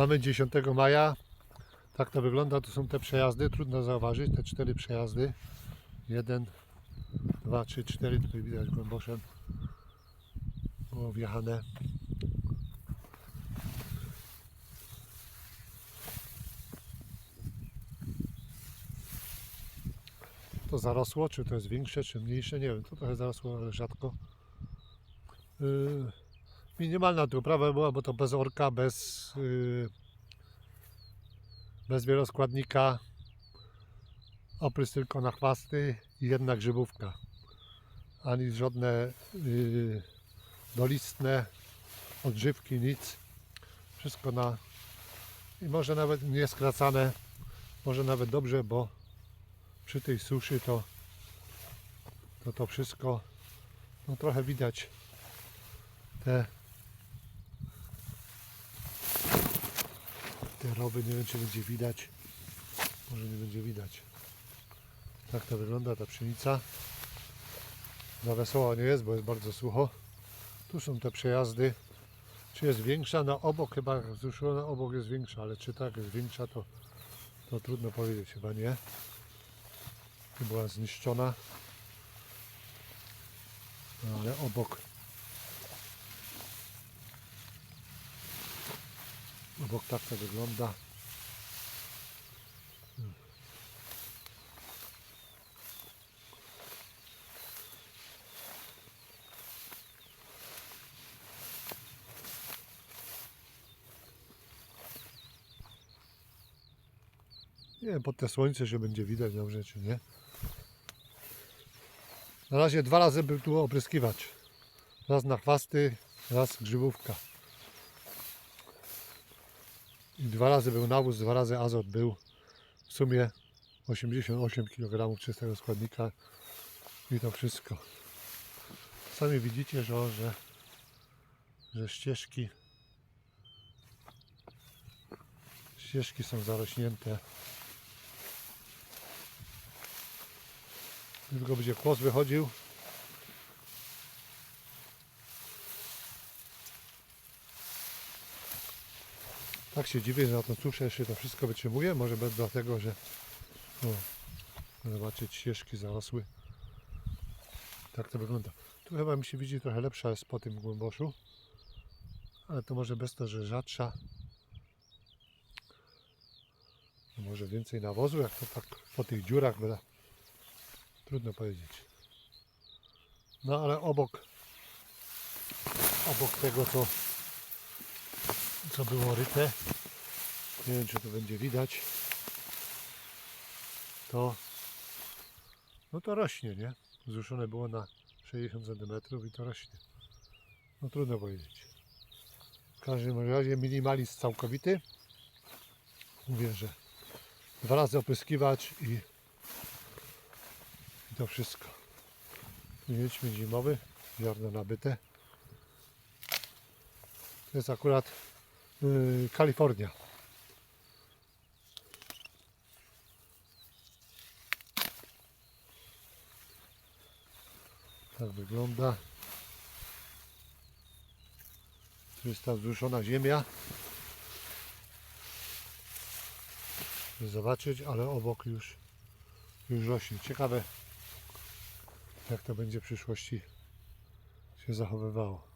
Mamy 10 maja. Tak to wygląda. Tu są te przejazdy. Trudno zauważyć. Te cztery przejazdy. Jeden, dwa, trzy, cztery. Tutaj widać głęboszem. Było wjechane. To zarosło, czy to jest większe, czy mniejsze, nie wiem. To trochę zarosło, ale rzadko. Yy, minimalna tu uprawa była, bo to bez orka, bez, yy, bez wieloskładnika. Oprysk tylko na chwasty i jedna grzybówka. Ani żadne yy, dolistne odżywki, nic. Wszystko na i może nawet nie skracane, może nawet dobrze, bo przy tej suszy to to, to wszystko no trochę widać te te rowy, nie wiem czy będzie widać może nie będzie widać tak to wygląda ta pszenica za wesoła nie jest, bo jest bardzo sucho tu są te przejazdy czy jest większa? No obok chyba wzruszona, obok jest większa, ale czy tak jest większa to, to trudno powiedzieć, chyba nie. Była zniszczona. Ale obok obok tak to wygląda. Nie wiem, pod te słońce się będzie widać dobrze, czy nie. Na razie dwa razy był tu opryskiwacz. Raz na chwasty, raz grzybówka. I dwa razy był nawóz, dwa razy azot był. W sumie 88 kg czystego składnika i to wszystko. Sami widzicie, że, że, że ścieżki ścieżki są zarośnięte. Tylko będzie kłos wychodził. Tak się dziwię, że na tą suszę jeszcze to wszystko wytrzymuje. Może bez dlatego, że o, zobaczyć ścieżki zarosły. Tak to wygląda. Tu chyba mi się widzi trochę lepsza jest po tym głęboszu. Ale to może bez to, że rzadsza. No Może więcej nawozu, jak to tak po tych dziurach byle. Trudno powiedzieć. No ale obok obok tego co co było ryte nie wiem czy to będzie widać to no to rośnie, nie? Zruszone było na 60 cm i to rośnie. No trudno powiedzieć. W każdym razie minimalizm całkowity. Mówię, że dwa razy opryskiwać i, i to wszystko. Jęczmień zimowy, ziarno nabyte. To jest akurat Kalifornia. Tak wygląda. Tu jest ta wzruszona ziemia. Zobaczyć, ale obok już, już rośnie. Ciekawe jak to będzie w przyszłości się zachowywało.